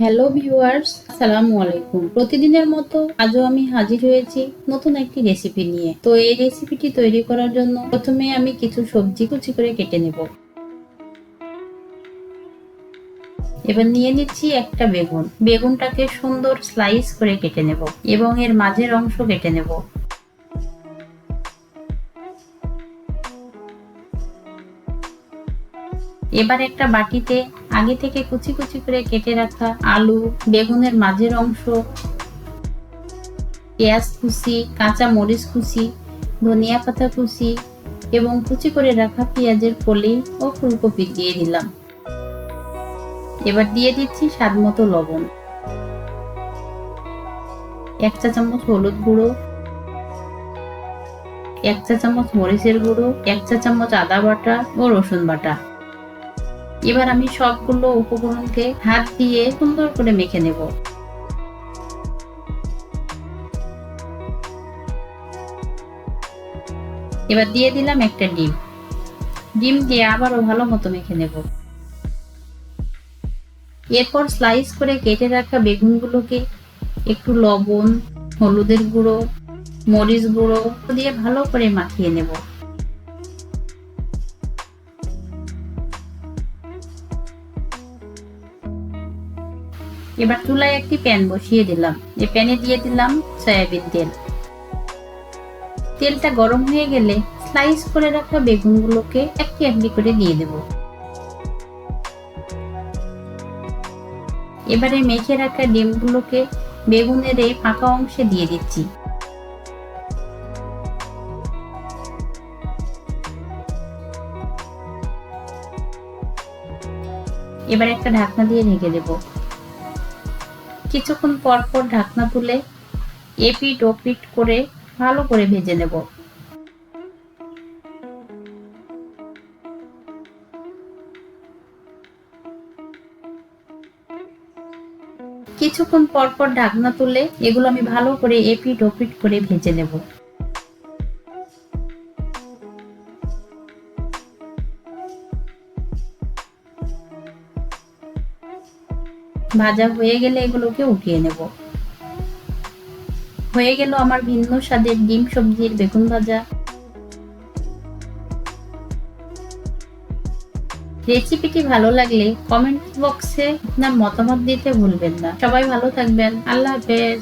Hello viewers আসসালামু আলাইকুম। প্রতিদিনের মতো আজও আমি হাজির হয়েছি নতুন একটি রেসিপি নিয়ে। তো এই রেসিপিটি তৈরি করার জন্য প্রথমে আমি কিছু সবজি কুচি করে কেটে নেব। এবার নিয়ে নিচ্ছি একটা বেগুন। বেগুনটাকে সুন্দর স্লাইস করে কেটে নেব এবং এর মাঝের অংশ কেটে নেব। এবার একটা বাটিতে আগে থেকে কুচি কুচি করে কেটে রাখা আলু, বেগুনের মাঝের অংশ, পেঁয়াজ কুচি, কাঁচা মরিচ কুচি, ধনিয়া পাতা কুচি এবং কুচি করে রাখা পেঁয়াজের কলি ও ফুলকপি দিয়ে দিলাম। এবার দিয়ে দিচ্ছি স্বাদ মতো লবণ। এক চা চামচ হলুদ গুঁড়ো, এক চা চামচ মরিচের গুঁড়ো, এক চা চামচ আদা বাটা ও রসুন বাটা। এবার আমি সবগুলো উপকরণকে হাত দিয়ে সুন্দর করে মেখে নেব। এবার দিয়ে দিলাম একটা ডিম। ডিম দিয়ে আবারও ভালো মতো মেখে নেব। এরপর স্লাইস করে কেটে রাখা বেগুনগুলোকে একটু লবণ, হলুদের গুঁড়ো, মরিচ গুঁড়ো দিয়ে ভালো করে মাখিয়ে নেব। এবার চুলায় একটি প্যান বসিয়ে দিলাম। এই প্যানে দিয়ে দিলাম সয়াবিন তেল। তেলটা গরম হয়ে গেলে স্লাইস করে রাখা বেগুনগুলোকে একটি একটি করে দিয়ে দেব। এবারে মেখে রাখা ডিমগুলোকে বেগুনের এই ফাঁকা অংশে দিয়ে দিচ্ছি। এবার একটা ঢাকনা দিয়ে ঢেকে দেবো। কিছুক্ষণ পর পর ঢাকনা তুলে এপিট ওপিট করে ভালো করে ভেজে নেব। কিছুক্ষণ পর পর ঢাকনা তুলে এগুলো আমি ভালো করে এপিট ওপিট করে ভেজে নেব। ভাজা হয়ে গেলে এগুলোকে উঠিয়ে নেব। হয়ে গেল আমার ভিন্ন স্বাদের ডিম সবজির বেগুন ভাজা। রেসিপিটি ভালো লাগলে কমেন্ট বক্সে আপনার মতামত দিতে ভুলবেন না। সবাই ভালো থাকবেন। আল্লাহ হাফেজ।